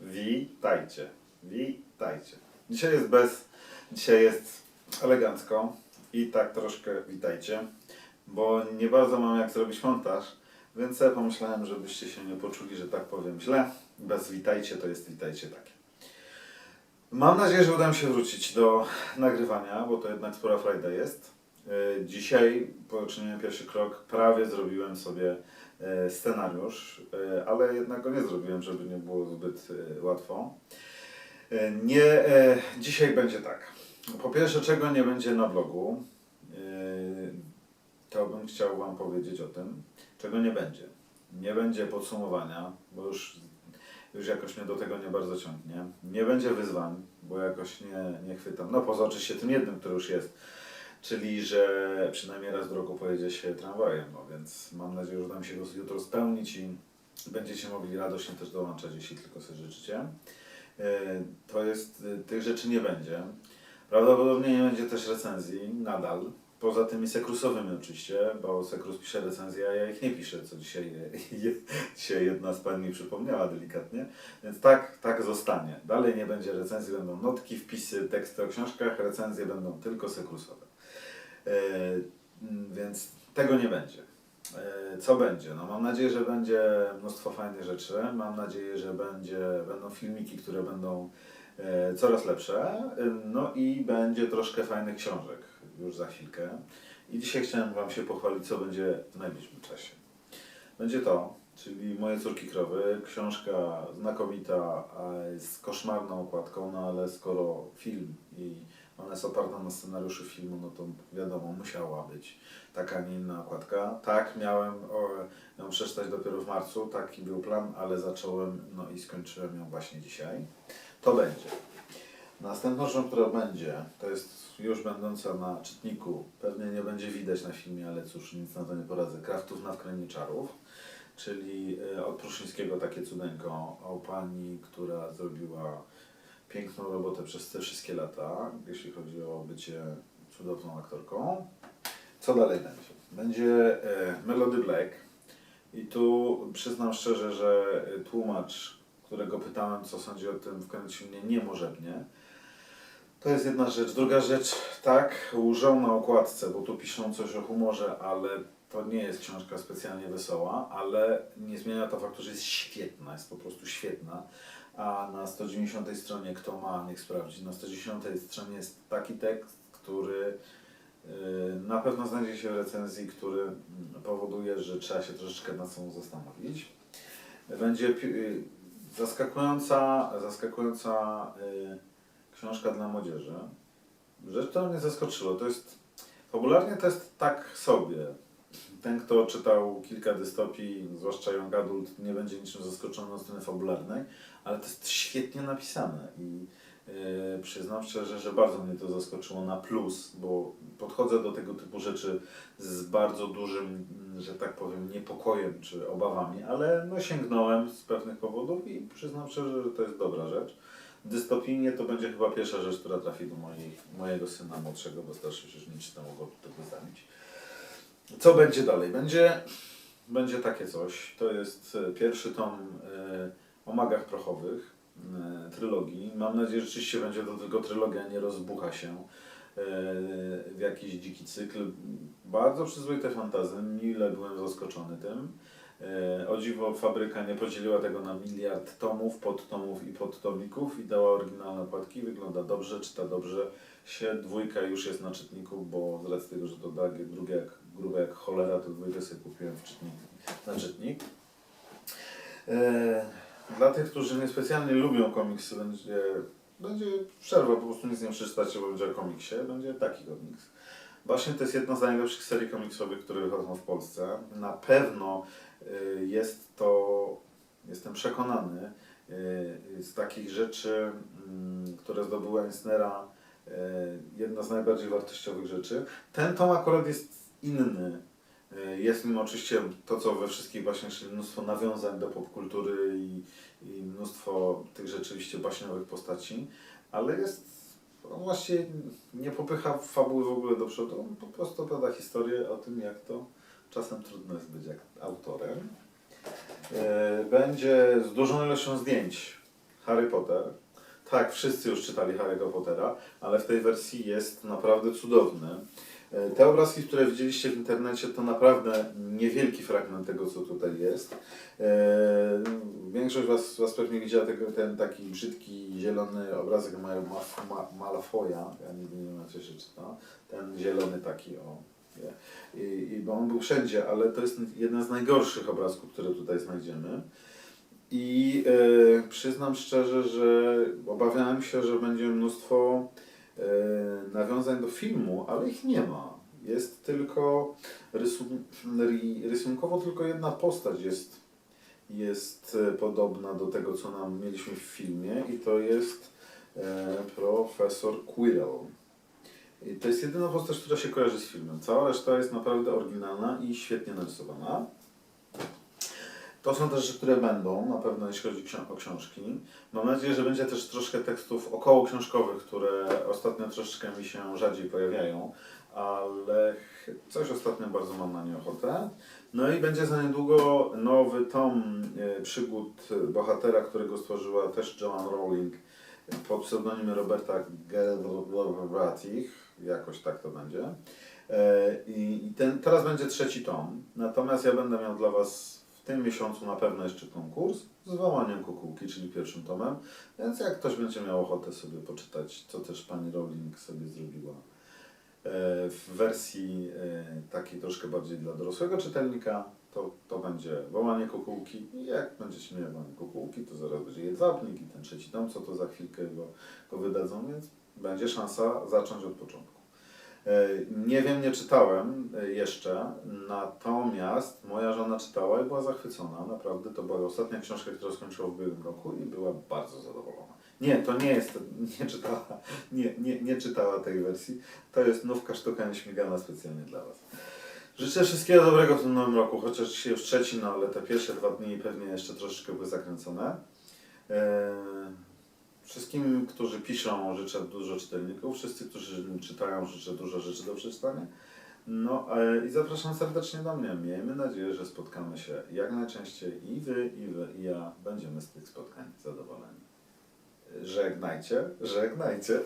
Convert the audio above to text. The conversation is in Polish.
Witajcie. Witajcie. Dzisiaj jest bez, dzisiaj jest elegancko i tak troszkę witajcie, bo nie bardzo mam jak zrobić montaż, więc sobie pomyślałem, żebyście się nie poczuli, że tak powiem źle. Bez witajcie to jest witajcie takie. Mam nadzieję, że uda mi się wrócić do nagrywania, bo to jednak spora frajda jest. E, Dzisiaj poczyniłem pierwszy krok, prawie zrobiłem sobie scenariusz, e, ale jednak go nie zrobiłem, żeby nie było zbyt e, łatwo. E, Nie, e, dzisiaj będzie tak. Po pierwsze, czego nie będzie na blogu, e, to bym chciał Wam powiedzieć o tym, czego nie będzie. Nie będzie podsumowania, bo już, już jakoś mnie do tego nie bardzo ciągnie. Nie będzie wyzwań, bo jakoś nie, nie chwytam. No poza oczywiście tym jednym, który już jest, czyli że przynajmniej raz w roku pojedzie się tramwajem, no więc mam nadzieję, że mi się go jutro spełnić i będziecie mogli radośnie też dołączać, jeśli tylko sobie życzycie. E, To jest, e, tych rzeczy nie będzie. Prawdopodobnie nie będzie też recenzji nadal. Poza tymi sekrusowymi oczywiście, bo Sekrus pisze recenzje, a ja ich nie piszę, co dzisiaj, dzisiaj jedna z Pani mi przypomniała delikatnie. Więc tak, tak zostanie. Dalej nie będzie recenzji, będą notki, wpisy, teksty o książkach, recenzje będą tylko sekrusowe. E, mm, więc tego nie będzie. E, Co będzie? No mam nadzieję, że będzie mnóstwo fajnych rzeczy. Mam nadzieję, że będzie, będą filmiki, które będą e, coraz lepsze. No i będzie troszkę fajnych książek już za chwilkę. I dzisiaj chciałem Wam się pochwalić, co będzie w najbliższym czasie. Będzie to, czyli Moje córki krowy, książka znakomita, z koszmarną okładką, no ale skoro film i ona jest oparta na scenariuszu filmu, no to wiadomo, musiała być taka, nie inna okładka. Tak, miałem o, ją przeczytać dopiero w marcu, taki był plan, ale zacząłem, no i skończyłem ją właśnie dzisiaj. To będzie. Następną rzeczą, która będzie, to jest już będąca na czytniku, pewnie nie będzie widać na filmie, ale cóż, nic na to nie poradzę, Kraftówna w Krainie Czarów, czyli e, od Pruszyńskiego takie cudeńko o pani, która zrobiła piękną robotę przez te wszystkie lata, jeśli chodzi o bycie cudowną aktorką. Co dalej będzie? Będzie e, Melody Black i tu przyznam szczerze, że e, tłumacz, którego pytałem, co sądzi o tym, wkręcił mnie niemożebnie. To jest jedna rzecz. Druga rzecz, tak, łżą na okładce, bo tu piszą coś o humorze, ale to nie jest książka specjalnie wesoła, ale nie zmienia to faktu, że jest świetna, jest po prostu świetna. A na 190 stronie, kto ma, niech sprawdzi, na 110 stronie jest taki tekst, który yy, na pewno znajdzie się w recenzji, który powoduje, że trzeba się troszeczkę nad sobą zastanowić. Będzie yy, zaskakująca, zaskakująca yy, książka dla młodzieży. Rzecz, która mnie zaskoczyła, to jest fabularnie to jest tak sobie. Ten, kto czytał kilka dystopii, zwłaszcza Young Adult, nie będzie niczym zaskoczony od strony fabularnej, ale to jest świetnie napisane i yy, przyznam szczerze, że bardzo mnie to zaskoczyło na plus, bo podchodzę do tego typu rzeczy z bardzo dużym, że tak powiem, niepokojem czy obawami, ale no sięgnąłem z pewnych powodów i przyznam szczerze, że to jest dobra rzecz. Dystopijnie to będzie chyba pierwsza rzecz, która trafi do mojej, mojego syna młodszego, bo starszy już nie czyta, mogłoby tego zamieć. Co będzie dalej? Będzie, będzie takie coś. To jest e, pierwszy tom e, o magach prochowych, e, trylogii. Mam nadzieję, że rzeczywiście będzie to tylko trylogia, nie rozbucha się e, w jakiś dziki cykl. Bardzo przyzwoite fantazy, mile byłem zaskoczony tym. E, O dziwo fabryka nie podzieliła tego na miliard tomów, podtomów i podtomików i dała oryginalne okładki. Wygląda dobrze, czyta dobrze się. Dwójka już jest na czytniku, bo z racji tego, że to drugie, drugie jak, grube jak cholera, to dwójkę sobie kupiłem w czytnik, na czytnik. Dla tych, którzy niespecjalnie lubią komiksy, będzie, będzie przerwa, po prostu nic nie przeczytacie, bo będzie o komiksie. Będzie taki komiks. Właśnie to jest jedna z najlepszych serii komiksowych, które wychodzą w Polsce. Na pewno y, jest to, jestem przekonany, y, z takich rzeczy, mm, które zdobyła Eisnera, y, jedna z najbardziej wartościowych rzeczy. Ten tom akurat jest inny. Y, Jest oczywiście to, co we wszystkich baśniach, czyli mnóstwo nawiązań do popkultury i, i mnóstwo tych rzeczywiście baśniowych postaci, ale jest on właściwie nie popycha fabuły w ogóle do przodu, on po prostu opowiada historię o tym, jak to czasem trudno jest być jak autorem. E, Będzie z dużą ilością zdjęć. Harry Potter. Tak, wszyscy już czytali Harry'ego Pottera, ale w tej wersji jest naprawdę cudowny. E, Te obrazki, które widzieliście w internecie, to naprawdę niewielki fragment tego, co tutaj jest. E, Większość was, was pewnie widziała tego, ten taki brzydki, zielony obrazek ma, ma, ja nigdy nie wiem, jak się czyta. Ten zielony taki, o. I, I bo on był wszędzie, ale to jest jeden z najgorszych obrazków, które tutaj znajdziemy. I e, przyznam szczerze, że obawiałem się, że będzie mnóstwo nawiązań do filmu, ale ich nie ma. Jest tylko rysun ry- rysunkowo tylko jedna postać jest, jest e, podobna do tego, co nam mieliśmy w filmie i to jest e, profesor Quirrell. I to jest jedyna postać, która się kojarzy z filmem. Cała reszta jest naprawdę oryginalna i świetnie narysowana. To są też rzeczy, które będą, na pewno jeśli chodzi o książki. Mam nadzieję, że będzie też troszkę tekstów około książkowych, które ostatnio troszeczkę mi się rzadziej pojawiają, ale coś ostatnio bardzo mam na nie ochotę. No i będzie za niedługo nowy tom e, przygód bohatera, którego stworzyła też Joanne Rowling pod pseudonimem Roberta Galbraith, jakoś tak to będzie. E, I ten, teraz będzie trzeci tom, natomiast ja będę miał dla Was tym miesiącu na pewno jeszcze konkurs z wołaniem kukułki, czyli pierwszym tomem, więc jak ktoś będzie miał ochotę sobie poczytać, co też pani Rowling sobie zrobiła e, w wersji e, takiej troszkę bardziej dla dorosłego czytelnika, to, to będzie wołanie kukułki i jak będziecie mieli wołanie kukułki, to zaraz będzie jedwabnik i ten trzeci tom, co to za chwilkę go, go wydadzą, więc będzie szansa zacząć od początku. E, Nie wiem, nie czytałem e, jeszcze, natomiast moja żona czytała i była zachwycona. Naprawdę to była ostatnia książka, którą skończyła w ubiegłym roku i była bardzo zadowolona. Nie, to nie jest, nie czytała, nie, nie, nie czytała tej wersji. To jest nówka sztuka nieśmigana specjalnie dla Was. Życzę wszystkiego dobrego w tym nowym roku, chociaż dzisiaj już trzeci, no ale te pierwsze dwa dni pewnie jeszcze troszeczkę były zakręcone. Eee, Wszystkim, którzy piszą, życzę dużo czytelników. Wszyscy, którzy czytają, życzę dużo rzeczy do przeczytania. No e, i zapraszam serdecznie do mnie. Miejmy nadzieję, że spotkamy się jak najczęściej i wy, i wy, i ja będziemy z tych spotkań zadowoleni. Żegnajcie, żegnajcie.